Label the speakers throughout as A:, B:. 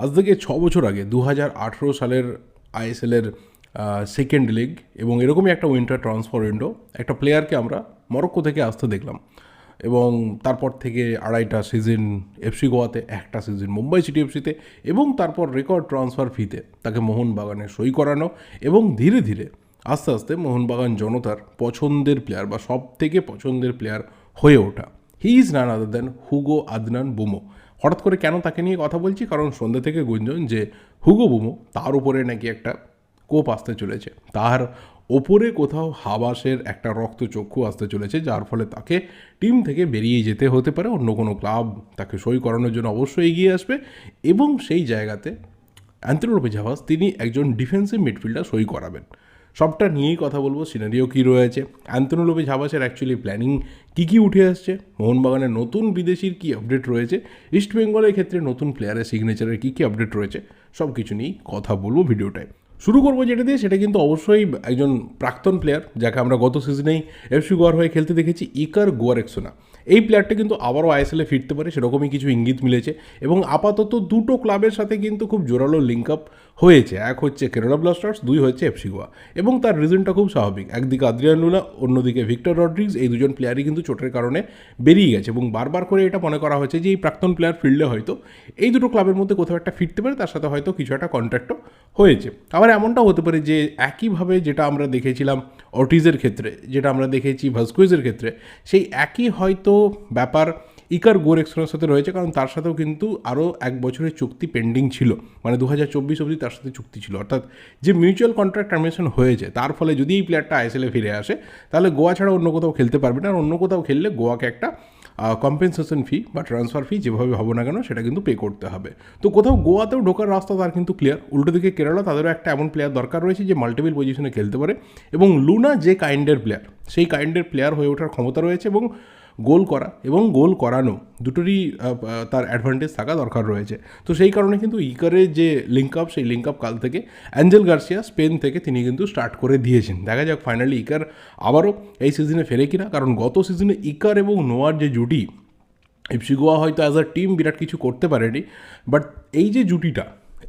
A: আজ থেকে ছ বছর আগে দু হাজার আঠেরো সালের আইএসএলের সেকেন্ড লিগ এবং এরকমই একটা উইন্টার ট্রান্সফার উইন্ডো একটা প্লেয়ারকে আমরা মরক্কো থেকে আসতে দেখলাম। এবং তারপর থেকে আড়াইটা সিজন এফসি গোয়াতে, একটা সিজন মুম্বাই সিটি এফসিতে এবং তারপর রেকর্ড ট্রান্সফার ফিতে তাকে মোহনবাগানে সই করানো এবং ধীরে ধীরে আস্তে আস্তে মোহনবাগান জনতার পছন্দের প্লেয়ার বা সব থেকে পছন্দের প্লেয়ার হয়ে ওঠা। He is none other than Hugo Adnan বুমো হঠাৎ করে কেন তাকে নিয়ে কথা বলছি? কারণ সন্ধ্যা থেকে গুঞ্জন যে হুগো বুমো, তার উপরে নাকি একটা কোপ আসতে চলেছে। তার ওপরে কোথাও হাবাসের একটা রক্তচক্ষু আসতে চলেছে, যার ফলে তাকে টিম থেকে বেরিয়ে যেতে হতে পারে। অন্য কোনো ক্লাব তাকে সই করানোর জন্য অবশ্যই এগিয়ে আসবে এবং সেই জায়গাতে অ্যান্থনি জাভাস তিনি একজন ডিফেন্সিভ মিডফিল্ডার সই করাবেন। সবটা নিয়েই কথা বলব সিনারিও কী রয়েছে অ্যান্থনি লোপে ঝাবাসের অ্যাকচুয়ালি প্ল্যানিং কী কী উঠে আসছে মোহনবাগানের নতুন বিদেশির কী আপডেট রয়েছে ইস্ট বেঙ্গলের ক্ষেত্রে নতুন প্লেয়ারের সিগনেচারের কী কী আপডেট রয়েছে সব কিছু নিয়েই কথা বলব ভিডিওটায়। শুরু করব যেটা দিয়ে, সেটা কিন্তু অবশ্যই একজন প্রাক্তন প্লেয়ার যাকে আমরা গত সিজনেই এফসি গোয়ার হয়ে খেলতে দেখেছি ইকার গোয়ারেক্সোনা এই প্লেয়ারটা কিন্তু আবারও আইএসএলে ফিরতে পারে, সেরকমই কিছু ইঙ্গিত মিলেছে এবং আপাতত দুটো ক্লাবের সাথে কিন্তু খুব জোরালো লিঙ্ক আপ হয়েছে। এক হচ্ছে কেরালা ব্লাস্টার্স দুই হচ্ছে এফসি গোয়া এবং তার রিজনটা খুব স্বাভাবিক। একদিকে আদ্রিয়ান লুনা অন্যদিকে ভিক্টর রড্রিক্স এই দুজন প্লেয়ারই কিন্তু চোটের কারণে বেরিয়ে গেছে। এবং বারবার করে এটা মনে করা হয়েছে যে, এই প্রাক্তন প্লেয়ার ফিল্ডে হয়তো এই দুটো ক্লাবের মধ্যে কোথাও একটা ফিরতে পারে, তার সাথে হয়তো কিছু একটা কন্ট্রাক্টও হয়েছে। আবার এমনটাও হতে পারে যে, একইভাবে যেটা আমরা দেখেছিলাম অটিজের ক্ষেত্রে, যেটা আমরা দেখেছি ভাস্কুইজের ক্ষেত্রে, সেই একই হয়তো ব্যাপার ইকার গোর এক্সপ্রেস সাথে রয়েছে, কারণ তার সাথেও কিন্তু আরও এক বছরের চুক্তি পেন্ডিং ছিল। মানে দু হাজার চব্বিশ অবধি তার সাথে চুক্তি ছিল। অর্থাৎ যে মিউচুয়াল কন্ট্রাক্ট টার্মিনেশন হয়েছে, তার ফলে যদি এই প্লেয়ারটা আইএসএলে ফিরে আসে, তাহলে গোয়া ছাড়া অন্য কোথাও খেলতে পারবে না। আর অন্য কোথাও খেললে গোয়াকে একটা কম্পেনসেশন ফি বা ট্রান্সফার ফি যেভাবে হবে না কেন, সেটা কিন্তু পে করতে হবে। তো কোথাও গোয়াতেও ঢোকার রাস্তা তার কিন্তু ক্লিয়ার উল্টো দিকে কেরালা, তাদেরও একটা এমন প্লেয়ার দরকার রয়েছে যে মাল্টিপল পজিশনে খেলতে পারে। এবং লুনা যে কাইন্ডের প্লেয়ার সেই কাইন্ডের প্লেয়ার হয়ে ওঠার ক্ষমতা রয়েছে এবং গোল করা এবং গোল করানো দুটোরই তার অ্যাডভান্টেজ থাকা দরকার রয়েছে। তো সেই কারণে কিন্তু ইকারের যে লিঙ্ক আপ সেই লিঙ্ক আপ কাল থেকে অ্যাঞ্জেল গার্সিয়া স্পেন থেকে তিনি কিন্তু স্টার্ট করে দিয়েছেন। দেখা যাক ফাইনালি ইকার আবারও এই সিজনে ফেরে কিনা, কারণ গত সিজনে ইকার এবং নোয়ার যে জুটি এফসি গোয়া হয়তো অ্যাজ আ টিম বিরাট কিছু করতে পারেনি বাট এই যে জুটিটা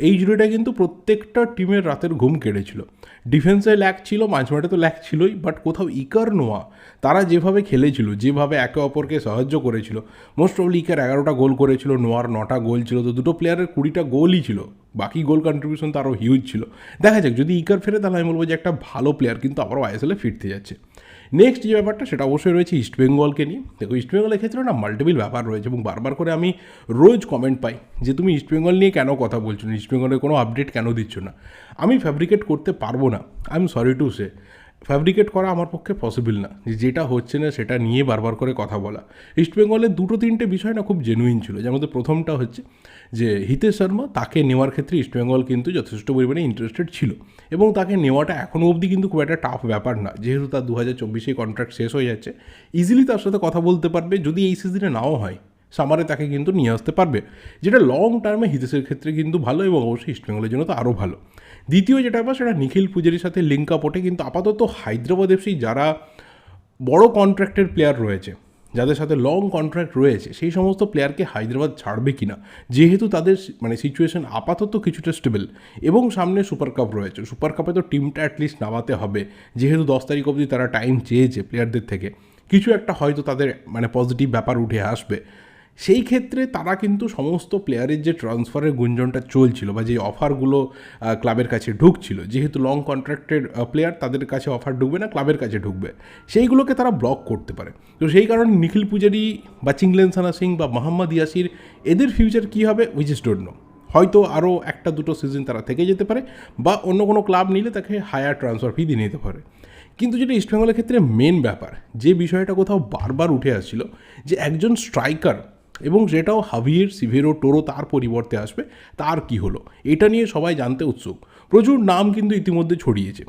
A: এই জুটিটা কিন্তু প্রত্যেকটা টিমের রাতের ঘুম কেড়েছিল। ডিফেন্সে ল্যাক ছিল মাঝমাঠে তো ল্যাক ছিলই বাট কোথাও ইকার নোয়া, তারা যেভাবে খেলেছিল, যেভাবে একে অপরকে সাহায্য করেছিল মোস্ট অফ ইকার এগারোটা গোল করেছিল, নোয়ার নটা গোল ছিল, তো দুটো প্লেয়ারের কুড়িটা গোলই ছিল, বাকি গোল কন্ট্রিবিউশন তো আরও হিউজ ছিল। দেখা যাক, যদি ইকার ফেরে, তাহলে আমি বলব যে একটা ভালো প্লেয়ার কিন্তু আবারও আইএসএলে ফিরতে যাচ্ছে। নেক্সট যে ব্যাপারটা, সেটা অবশ্যই রয়েছে ইস্টবেঙ্গলকে নিয়ে। দেখো ইস্টবেঙ্গলের ক্ষেত্রে না মাল্টিপল ব্যাপার রয়েছে এবং বারবার করে আমি রোজ কমেন্ট পাই যে, তুমি ইস্টবেঙ্গল নিয়ে কেন কথা বলছো না? ইস্টবেঙ্গলের কোনো আপডেট কেন দিচ্ছ না? আমি ফ্যাব্রিকেট করতে পারব না। I am sorry to say fabricate করা আমার পক্ষে পসিবল না। যে যেটা হচ্ছে না, সেটা নিয়ে বারবার করে কথা বলা। ইস্টবেঙ্গলের দুটো তিনটে বিষয় না খুব জেনুইন ছিল। যেমন প্রথমটা হচ্ছে যে, হিতেশ শর্মা তাকে নেওয়ার ক্ষেত্রে ইস্টবেঙ্গল কিন্তু যথেষ্ট পরিমাণে ইন্টারেস্টেড ছিল। এবং তাকে নেওয়াটা এখনও অবধি কিন্তু খুব একটা টাফ ব্যাপার না। যেহেতু তার দু হাজার চব্বিশে কন্ট্রাক্ট শেষ হয়ে যাচ্ছে ইজিলি তার সাথে কথা বলতে পারবে। যদি এই সিজনে নাও হয় সামারে তাকে কিন্তু নিয়ে আসতে পারবে, যেটা লং টার্মে হিতেশের ক্ষেত্রে কিন্তু ভালো এবং অবশ্যই ইস্টবেঙ্গলের জন্য তো আরও ভালো। দ্বিতীয় যেটা ব্যাপার, সেটা নিখিল পূজারির সাথে লিঙ্ক আপ ওঠে, কিন্তু আপাতত হায়দ্রাবাদ এফসি যারা বড় কন্ট্রাক্টের প্লেয়ার রয়েছে, যাদের সাথে লং কন্ট্রাক্ট রয়েছে, সেই সমস্ত প্লেয়ারকে হায়দ্রাবাদ ছাড়বে কি না যেহেতু তাদের মানে সিচুয়েশন আপাতত কিছুটা স্টেবল এবং সামনে সুপার কাপ রয়েছে। সুপার কাপে তো টিমটা অ্যাটলিস্ট নামাতে হবে, যেহেতু দশ তারিখ অবধি তারা টাইম চেয়েছে প্লেয়ারদের থেকে। কিছু একটা হয়তো তাদের মানে পজিটিভ ব্যাপার উঠে আসবে। সেই ক্ষেত্রে তারা কিন্তু সমস্ত প্লেয়ারের যে ট্রান্সফারের গুঞ্জনটা চলছিল বা যে অফারগুলো ক্লাবের কাছে ঢুকছিল, যেহেতু লং কন্ট্রাক্টেড প্লেয়ার তাদের কাছে অফার ঢুকবে না ক্লাবের কাছে ঢুকবে। সেইগুলোকে তারা ব্লক করতে পারে। তো সেই কারণে নিখিল পূজারি বা চিংলেন সানা সিং বা মোহাম্মদ ইয়াসির এদের ফিউচার কী হবে? উইচ ইস ডোন্ট নো হয়তো আরও একটা দুটো সিজন তারা থেকে যেতে পারে বা অন্য কোনো ক্লাব নিলে তাকে হায়ার ট্রান্সফার ফি দিয়ে নিতে পারে। কিন্তু যেটা ইস্টবেঙ্গলের ক্ষেত্রে মেন ব্যাপার, যে বিষয়টা কোথাও বারবার উঠে আসছিল, যে একজন স্ট্রাইকার এবং সেটাও হাভিয়ের সিভেরো, টোরো তার পরিবর্তে আসবে, তার কি হলো? এটা নিয়ে সবাই জানতে উৎসুক। প্রচুর নাম কিন্তু ইতিমধ্যে ছড়িয়েছে।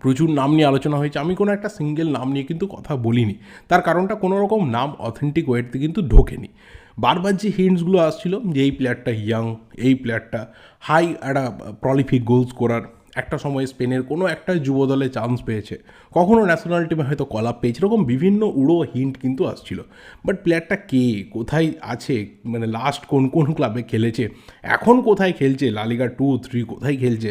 A: প্রচুর নাম নিয়ে আলোচনা হয়েছে। আমি কোনো একটা সিঙ্গেল নাম নিয়ে কিন্তু কথা বলিনি। তার কারণটা কোনো রকম নাম অথেন্টিক ওয়েটতে কিন্তু ঢোকেনি। বারবার যে হিন্টসগুলো আসছিল যে এই প্লেয়ারটা ইয়াং এই প্লেয়ারটা হাই একটা প্রলিফিক গোলস করার একটা সময় স্পেনের কোনো একটা যুব দলে চান্স পেয়েছে কখনও ন্যাশনাল টিমে হয়তো কলাপ পেয়েছে। এরকম বিভিন্ন উড়ো হিন্ট কিন্তু আসছিল। বাট প্লেয়ারটা কে? কোথায় আছে? মানে লাস্ট কোন কোন ক্লাবে খেলেছে? এখন কোথায় খেলছে? লালিগা টু থ্রি কোথায় খেলছে?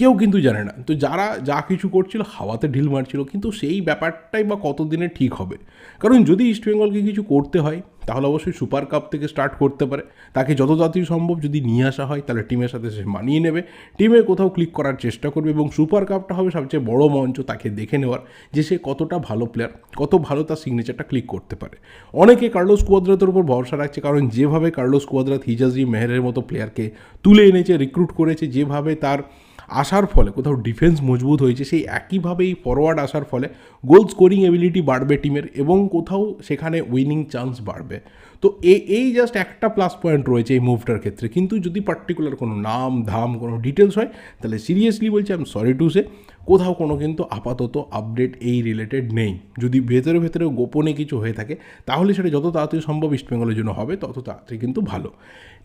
A: কেউ কিন্তু জানে না। তো যারা যা কিছু করছিল হাওয়াতে ঢিল মারছিল, কিন্তু সেই ব্যাপারটাই বা কতদিনে ঠিক হবে? কারণ যদি ইস্টবেঙ্গলকে কিছু করতে হয়, তাহলে অবশ্যই সুপার কাপ থেকে স্টার্ট করতে পারে। তাকে যত তাড়াতাড়ি সম্ভব যদি নিয়ে আসা হয়, তাহলে টিমের সাথে সে মানিয়ে নেবে। টিমে কোথাও ক্লিক করার চেষ্টা করবে এবং সুপার কাপটা হবে সবচেয়ে বড় মঞ্চ তাকে দেখে নেওয়ার, যে সে কতটা ভালো প্লেয়ার কত ভালো তার সিগনেচারটা ক্লিক করতে পারে। অনেকে কার্লোস কুয়াদ্রাতের উপর ভরসা রাখছে, কারণ যেভাবে কার্লোস কুয়াদ্রাত হিজাজি মেহেরের মতো প্লেয়ারকে তুলে এনেছে রিক্রুট করেছে, যেভাবে তার আসার ফলে, কোথাও ডিফেন্স মজবুত হয়েছে, সেই একইভাবেই ফরওয়ার্ড আসার ফলে গোল স্কোরিং এবিলিটি বাড়বে টিমের এবং কোথাও সেখানে উইনিং চান্স বাড়বে। তো এই জাস্ট একটা প্লাস পয়েন্ট রয়েছে এই মুভটার ক্ষেত্রে। কিন্তু যদি পার্টিকুলার কোনো নাম, ধাম, কোনো ডিটেলস হয়, তাহলে সিরিয়াসলি বলছি আমি সরি টু সে কোথাও কোনো কিন্তু আপাতত আপডেট এই রিলেটেড নেই। যদি ভেতরে ভেতরে গোপনে কিছু হয়ে থাকে, তাহলে সেটা যত তাড়াতাড়ি সম্ভব ইস্টবেঙ্গলের জন্য হবে, তত তাড়াতাড়ি কিন্তু ভালো।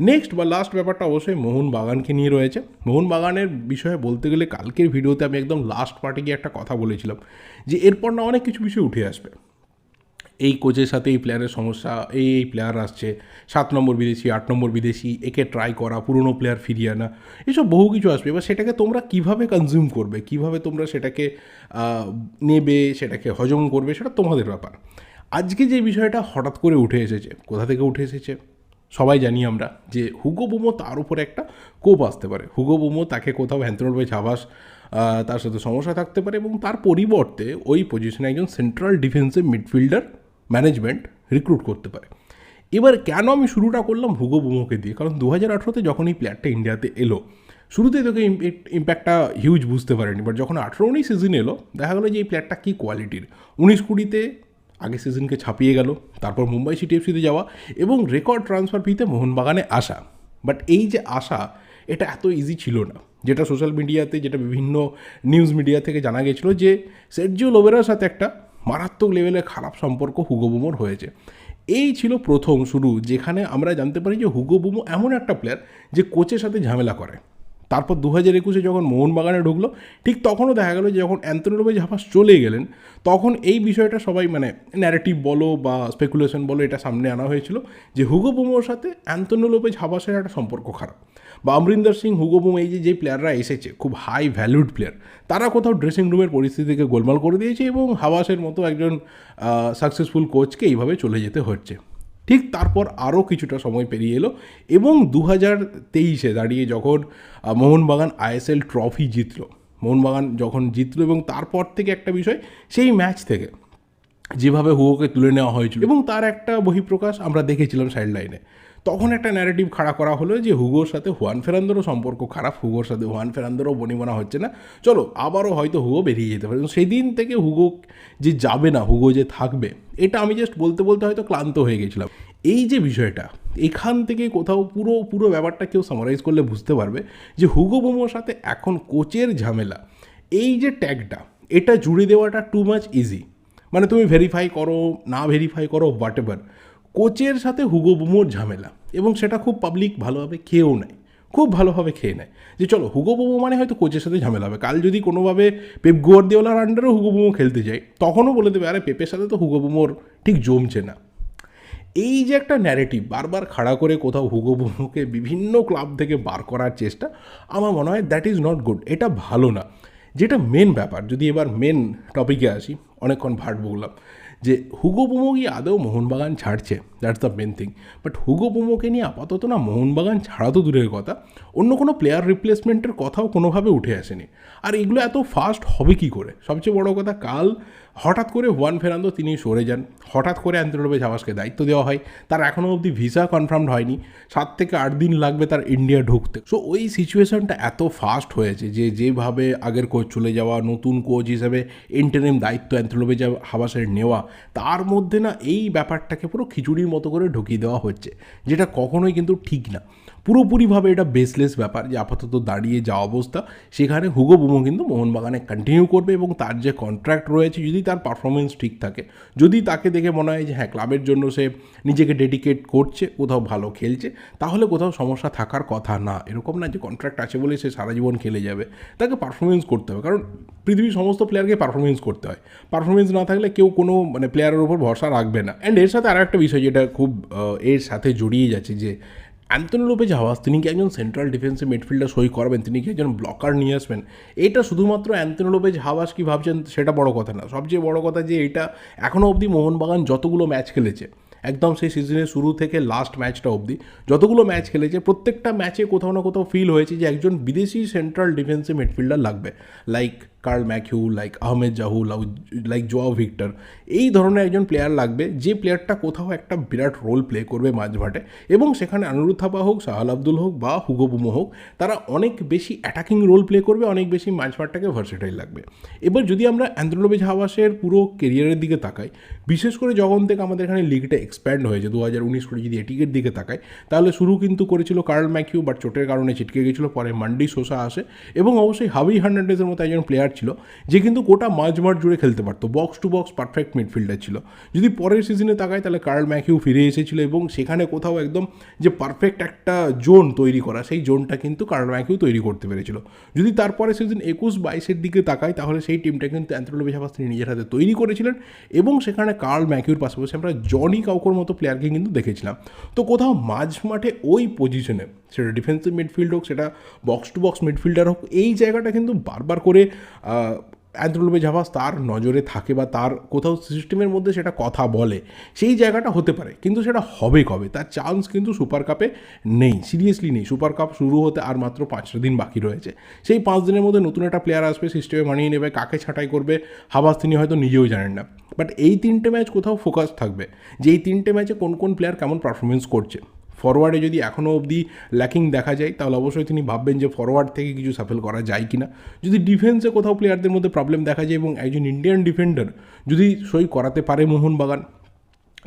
A: নেক্সট বা লাস্ট ব্যাপারটা অবশ্যই মোহন বাগানকে নিয়ে রয়েছে। মোহন বাগানের বিষয়ে বলতে গেলে কালকের ভিডিওতে আমি একদম লাস্ট পার্টে গিয়ে একটা কথা বলেছিলাম, যে এরপর না অনেক কিছু বিষয় উঠে আসবে। এই কোচের সাথে এই প্লেয়ারের সমস্যা, এই এই প্লেয়ার আসছে, সাত নম্বর বিদেশি, আট নম্বর বিদেশি, একে ট্রাই করা, পুরনো প্লেয়ার ফিরিয়ে আনা, এসব বহু কিছু আসবে। এবার সেটাকে তোমরা কীভাবে কনজিউম করবে? কীভাবে তোমরা সেটাকে নেবে, সেটাকে হজম করবে, সেটা তোমাদের ব্যাপার। আজকে যে বিষয়টা হঠাৎ করে উঠে এসেছে, কোথা থেকে উঠে এসেছে? সবাই জানি আমরা যে হুগো বুমো তার উপরে একটা কোপ আসতে পারে। হুগো বুমো তাকে কোথাও হ্যান্থরোড ঝাবাস তার সাথে সমস্যা থাকতে পারে এবং তার পরিবর্তে ওই পজিশনে একজন central defensive midfielder management recruit করতে পারে। এবার কেন আমি শুরুটা করলাম হুগো বুমোকে দিয়ে? কারণ দু হাজার আঠেরোতে যখন এই প্লেয়ারটা ইন্ডিয়াতে এলো, শুরুতেই তোকে ইম্প্যাক্টটা হিউজ বুঝতে পারেনি। বাট যখন আঠেরো উনিশ সিজন এলো, দেখা গেলো যে এই প্লেয়ারটা কী কোয়ালিটির উনিশ কুড়িতে আগে সিজনকে ছাপিয়ে গেল, তারপর মুম্বাই সিটি এফসিতে যাওয়া এবং রেকর্ড ট্রান্সফার ফিতে মোহনবাগানে আসা। বাট এই যে আসা, এটা এত ইজি ছিল না। যেটা সোশ্যাল মিডিয়াতে যেটা বিভিন্ন নিউজ মিডিয়া থেকে জানা গেছিল যে সের্জিও লোবেরার সাথে একটা মারাত্মক লেভেলের খারাপ সম্পর্ক হুগো বুমোর হয়েছে। এই ছিল প্রথম শুরু, যেখানে আমরা জানতে পারি যে হুগো বুমো এমন একটা প্লেয়ার যে কোচের সাথে ঝামেলা করে। তারপর দু হাজার একুশে যখন মোহনবাগানে ঢুকলো, ঠিক তখনও দেখা গেলো যে যখন অ্যান্থনোলোবে ঝাপাস চলে গেলেন, তখন এই বিষয়টা সবাই মানে ন্যারেটিভ বলো বা স্পেকুলেশন বলো এটা সামনে আনা হয়েছিল যে হুগো বুমোর সাথে অ্যান্থনোলোপে ঝাপাসের একটা সম্পর্ক খারাপ। বা অমরিন্দর সিং, হুগো বুমো, এই যে যে প্লেয়াররা এসেছে, খুব হাই ভ্যালুড প্লেয়ার তারা কোথাও ড্রেসিং রুমের পরিস্থিতিকে গোলমাল করে দিয়েছে এবং হাওয়াসের মতো একজন সাকসেসফুল কোচকে এইভাবে চলে যেতে হচ্ছে। ঠিক তারপর আরও কিছুটা সময় পেরিয়ে এলো এবং দু হাজার তেইশে দাঁড়িয়ে যখন মোহনবাগান আইএসএল ট্রফি জিতল। মোহনবাগান যখন জিতল এবং তারপর থেকে একটা বিষয়, সেই ম্যাচ থেকে যেভাবে হুয়োকে তুলে নেওয়া হয়েছিল। এবং তার একটা বহিঃপ্রকাশ আমরা দেখেছিলাম সাইড লাইনে তখন একটা ন্যারেটিভ খাড়া করা হলো যে হুগোর সাথে হুয়ান ফেরান্দোরও সম্পর্ক খারাপ, হুগোর সাথে হুয়ান ফেরান্দোরও বনিবনা হচ্ছে না। চলো, আবারও হয়তো হুগো বেরিয়ে যেতে পারে। এবং সেই দিন থেকে হুগো যে যাবে না, হুগো যে থাকবে, এটা আমি জাস্ট বলতে বলতে হয়তো ক্লান্ত হয়ে গেছিলাম। এই যে বিষয়টা, এখান থেকে কোথাও পুরো পুরো ব্যাপারটা কেউ সামারাইজ করলে বুঝতে পারবে যে হুগো বোমোর সাথে এখন কোচের ঝামেলা। এই যে ট্যাগটা এটা জুড়ে দেওয়াটা টু মাচ ইজি মানে তুমি ভেরিফাই করো, না ভেরিফাই করো হোয়াট এভার কোচের সাথে হুগো বুমোর ঝামেলা এবং সেটা খুব পাবলিক ভালোভাবে খেয়েও নেয়, খুব ভালোভাবে খেয়ে নেয়। যে চলো, হুগো বুমো মানে হয়তো কোচের সাথে ঝামেলা হবে। কাল যদি কোনোভাবে পেপ গোয়ার্দিওলার আন্ডারেও হুগো বুমো খেলতে যায়, তখনও বলে দেবে, আরে, পেপের সাথে তো হুগো বুমোর ঠিক জমছে না। এই যে একটা ন্যারেটিভ বারবার খাড়া করে কোথাও হুগো বুমোকে বিভিন্ন ক্লাব থেকে বার করার চেষ্টা, আমার মনে হয় দ্যাট ইজ নট গুড এটা ভালো না। যেটা মেন ব্যাপার, যদি এবার মেন টপিকে আসি, অনেকক্ষণ ভাট বললাম। যে হুগো পুমো কি আদৌ মোহনবাগান ছাড়ছে that's the main thing but Hugo পুমোকে নিয়ে আপাতত না মোহনবাগান ছাড়া তো দূরের কথা। অন্য কোনো প্লেয়ার রিপ্লেসমেন্টের কথাও কোনোভাবে উঠে আসেনি। আর এগুলো এত ফাস্ট হবে কি করে? সবচেয়ে বড় কথা কাল হঠাৎ করে ওয়ান ফেরান্দো তিনি সরে যান। হঠাৎ করে অ্যান্থ্রোবে ঝাবাসকে দায়িত্ব দেওয়া হয়। তার এখনও অবধি ভিসা কনফার্মড হয়নি। সাত থেকে আট দিন লাগবে তার ইন্ডিয়া ঢুকতে। সো ওই সিচুয়েশনটা এত ফাস্ট হয়েছে যে, যেভাবে আগের কোচ চলে যাওয়া, নতুন কোচ হিসেবে ইন্টারিম দায়িত্ব অ্যান্থ্রোবে যা হাবাসের নেওয়া, তার মধ্যে না এই ব্যাপারটাকে পুরো খিচুড়ির মতো করে ঢুকিয়ে দেওয়া হচ্ছে, যেটা কখনোই কিন্তু ঠিক না। পুরোপুরিভাবে এটা বেসলেস ব্যাপার যে আপাতত দাঁড়িয়ে যা অবস্থা। সেখানে হুগো বুমো কিন্তু মোহনবাগানে কন্টিনিউ করবে এবং তার যে কন্ট্রাক্ট রয়েছে, যদি তার পারফরমেন্স ঠিক থাকে, যদি তাকে দেখে মনে হয় যে হ্যাঁ ক্লাবের জন্য সে নিজেকে ডেডিকেট করছে, কোথাও ভালো খেলছে, তাহলে কোথাও সমস্যা থাকার কথা না। এরকম না যে কন্ট্রাক্ট আছে বলে সে সারা জীবন খেলে যাবে। তাকে পারফরমেন্স করতে হবে। কারণ পৃথিবীর সমস্ত প্লেয়ারকে পারফরমেন্স করতে হয়। পারফরমেন্স না থাকলে কেউ কোনো মানে প্লেয়ারের উপর ভরসা রাখবে না। অ্যান্ড এর সাথে আর একটা বিষয় যেটা খুব এর সাথে জড়িয়ে যাচ্ছে যে অ্যান্থনি লোপেজ হাওয়াস, তিনি কি একজন সেন্ট্রাল ডিফেন্সিভ মিডফিল্ডার সই করাবেন? তিনি কি একজন ব্লকার নিয়ে আসবেন? এটা শুধুমাত্র অ্যান্থনি লোপেজ হাওয়াস কি ভাবছেন, সেটা বড় কথা না। সবচেয়ে বড় কথা যে এটা এখনও অবধি মোহনবাগান যতগুলো ম্যাচ খেলেছে, একদম সেই সিজনের শুরু থেকে লাস্ট ম্যাচটা অবধি, যতগুলো ম্যাচ খেলেছে, প্রত্যেকটা ম্যাচে কোথাও না কোথাও ফিল হয়েছে যে একজন বিদেশি সেন্ট্রাল ডিফেন্সিভ মিডফিল্ডার লাগবে। Like Carl McHugh like Ahmed Jahouh like Joao Victor, এই ধরনের একজন প্লেয়ার লাগবে যে প্লেয়ারটা কোথাও একটা বিরাট রোল প্লে করবে মাঝমাঠে এবং সেখানে আনুরুদ্ধ থাপা হোক, সাহাল আব্দুল হোক বা হুগো বুমো হোক, তারা অনেক বেশি অ্যাটাকিং রোল প্লে করবে, অনেক বেশি মাঝমাঠটাকে ভার্সেটাইল লাগবে। এবার যদি আমরা অ্যান্থ্রোলোবেজ হাওয়াসের পুরো কেরিয়ারের দিকে তাকাই, বিশেষ করে যখন থেকে আমাদের এখানে লিগটা এক্সপ্যান্ড হয়েছে দু হাজার উনিশ করে যদি এটিকের দিকে তাকাই, তাহলে শুরু কিন্তু করেছিল কার্ল ম্যাকিউ বাট চোটের কারণে ছিটকে গেছিল, পরে মান্ডি সোসা আসে, এবং অবশ্যই হাবি হার্নান্ডেজের মতো একজন প্লেয়ার ছিল, যে কিন্তু গোটা মাঝ মাঠ জুড়ে খেলতে পারতো। Box to box perfect midfielder ছিল। যদি পরের সিজনে তাকাই, তাহলে কার্ল ম্যাকিউ ফিরে এসেছিল এবং সেখানে কোথাও একদম যে পারফেক্ট একটা জোন তৈরি করা, সেই জোনটা কিন্তু কার্ল ম্যাকিউ তৈরি করতে পেরেছিল। যদি তারপরে সিজন একুশ বাইশের দিকে তাকাই, তাহলে সেই টিমটা কিন্তু অ্যান্থ্রোলো বেশাবাস তিনি নিজের হাতে তৈরি করেছিলেন এবং সেখানে কার্ল ম্যাকিউর পাশাপাশি আমরা জনি কাউকোর মতো প্লেয়ারকে কিন্তু দেখেছিলাম। তো কোথাও মাঝ মাঠে ওই পজিশনে সেটা ডিফেন্সিভ মিডফিল্ড হোক, সেটা বক্স টু বক্স মিডফিল্ডার হোক, এই জায়গাটা কিন্তু বারবার করে অ্যান্থ্রোলোবে ঝাভাস তার নজরে থাকে বা তার কোথাও সিস্টেমের মধ্যে সেটা কথা বলে, সেই জায়গাটা হতে পারে, কিন্তু সেটা হবে কবে? তার চান্স কিন্তু সুপার কাপে নেই সিরিয়াসলি নেই। সুপার কাপ শুরু হতে আর মাত্র পাঁচটা দিন বাকি রয়েছে। সেই পাঁচ দিনের মধ্যে নতুন একটা প্লেয়ার আসবে সিস্টেমে মানিয়ে নেবে, কাকে ছাঁটাই করবে, হাবাস তিনি হয়তো নিজেও জানেন না। বাট এই তিনটে ম্যাচ কোথাও ফোকাস থাকবে। যে এই তিনটে ম্যাচে কোন কোন প্লেয়ার কেমন পারফরমেন্স করছে? ফরওয়ার্ডে যদি এখনও অবধি ল্যাকিং দেখা যায়, তাহলে অবশ্যই তিনি ভাববেন যে ফরওয়ার্ড থেকে কিছু সাফেল করা যায় কি না যদি ডিফেন্সে কোথাও প্লেয়ারদের মধ্যে প্রবলেম দেখা যায় এবং একজন ইন্ডিয়ান ডিফেন্ডার যদি সই করাতে পারে মোহনবাগান,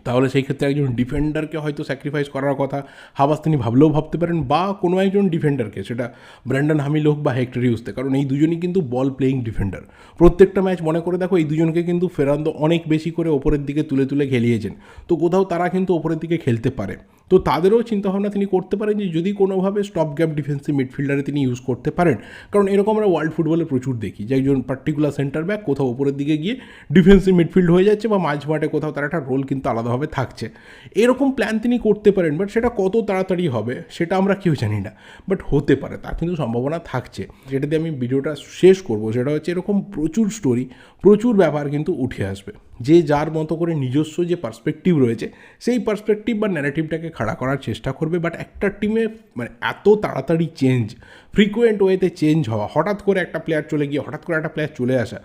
A: তাহলে সেই ক্ষেত্রে একজন ডিফেন্ডারকে হয়তো স্যাক্রিফাইস করার কথা হাবাস তিনি ভাবলেও ভাবতে পারেন, বা কোনো একজন ডিফেন্ডারকে সেটা ব্র্যান্ডন হামিল হোক বা হেক্টর ইউসতে কারণ এই দুজনই কিন্তু বল প্লেয়িং ডিফেন্ডার প্রত্যেকটা ম্যাচ মনে করে দেখো, এই দুজনকে কিন্তু ফেরান্দো অনেক বেশি করে ওপরের দিকে তুলে তুলে খেলিয়েছেন। তো কোথাও তারা কিন্তু ওপরের দিকে খেলতে পারে। তো তাদেরও চিন্তাভাবনা তিনি করতে পারেন যে যদি কোনোভাবে স্টপ গ্যাপ ডিফেন্সিভ মিডফিল্ডারে তিনি ইউজ করতে পারেন। কারণ এরকম আমরা ওয়ার্ল্ড ফুটবলে প্রচুর দেখি। যে একজন পার্টিকুলার সেন্টার ব্যাক কোথাও ওপরের দিকে গিয়ে ডিফেন্সিভ মিডফিল্ড হয়ে যাচ্ছে বা মাঝ মাঠে কোথাও তার একটা রোল কিন্তু আলাদাভাবে থাকছে। এরকম প্ল্যান তিনি করতে পারেন বাট সেটা কত তাড়াতাড়ি হবে সেটা আমরা কেউ জানি না। বাট হতে পারে, তার কিন্তু সম্ভাবনা থাকছে। যেটা দিয়ে আমি ভিডিওটা শেষ করব, সেটা হচ্ছে এরকম প্রচুর স্টোরি প্রচুর ব্যাপার কিন্তু উঠে আসবে। যে যার মতো করে নিজস্ব যে পার্সপেক্টিভ রয়েছে, সেই পার্সপেক্টিভ বা ন্যারেটিভটাকে খাড়া করার চেষ্টা করবে বাট একটা টিমে মানে এত তাড়াতাড়ি চেঞ্জ ফ্রিকুয়েন্ট ওয়েতে চেঞ্জ হওয়া, হঠাৎ করে একটা প্লেয়ার চলে গিয়ে, হঠাৎ করে একটা প্লেয়ার চলে আসা,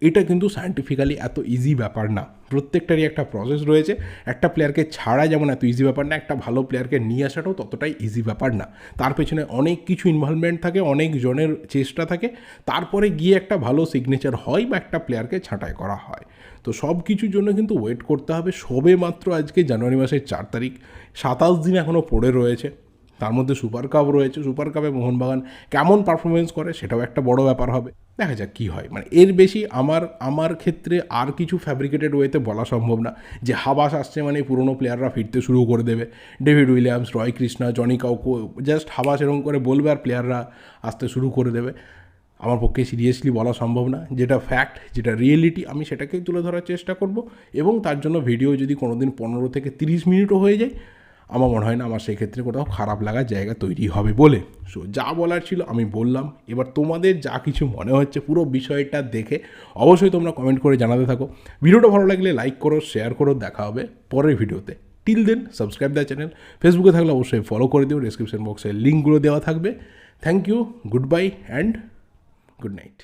A: এটা কিন্তু সায়েন্টিফিক্যালি এত ইজি ব্যাপার না। প্রত্যেকটারই একটা প্রসেস রয়েছে। একটা প্লেয়ারকে ছাড়া যেমন এত ইজি ব্যাপার না, একটা ভালো প্লেয়ারকে নিয়ে আসাটাও ততটাই ইজি ব্যাপার না। তার পেছনে অনেক কিছু ইনভলভমেন্ট থাকে, অনেক জনের চেষ্টা থাকে, তারপরে গিয়ে একটা ভালো সিগনেচার হয় বা একটা প্লেয়ারকে ছাঁটাই করা হয়। তো সব কিছুর জন্য কিন্তু ওয়েট করতে হবে। সবে মাত্র আজকে জানুয়ারি মাসের চার তারিখ। সাতাশ দিন এখনও পড়ে রয়েছে। তার মধ্যে সুপার কাপ রয়েছে। সুপার কাপে মোহনবাগান কেমন পারফরমেন্স করে সেটাও একটা বড় ব্যাপার হবে। দেখা যাক কী হয়। মানে এর বেশি আমার আমার ক্ষেত্রে আর কিছু ফ্যাব্রিকেটেড ওয়েতে বলা সম্ভব না। যে হাবাস আসছে মানে পুরনো প্লেয়াররা ফিরতে শুরু করে দেবে। David Williams Roy Krishna Johnny Kaukko just Habas এরকম করে বলবে আর প্লেয়াররা আসতে শুরু করে দেবে। আমার পক্ষে সিরিয়াসলি বলা সম্ভব না। যেটা ফ্যাক্ট যেটা রিয়েলিটি আমি সেটাকেই তুলে ধরার চেষ্টা করব এবং তার জন্য ভিডিও যদি কোনো দিন পনেরো থেকে তিরিশ মিনিটও হয়ে যায়, আমার মনে হয় না আমার সেক্ষেত্রে কোথাও খারাপ লাগার জায়গা তৈরি হবে বলে। সো যা বলার ছিল আমি বললাম। এবার তোমাদের যা কিছু মনে হচ্ছে পুরো বিষয়টা দেখে অবশ্যই তোমরা কমেন্ট করে জানাতে থাকো। ভিডিওটা ভালো লাগলে লাইক করো শেয়ার করো, দেখা হবে পরের ভিডিওতে till then subscribe the channel ফেসবুকে থাকলে অবশ্যই ফলো করে দিও। ডিসক্রিপশন বক্সে লিঙ্কগুলো দেওয়া থাকবে। Thank you goodbye and good night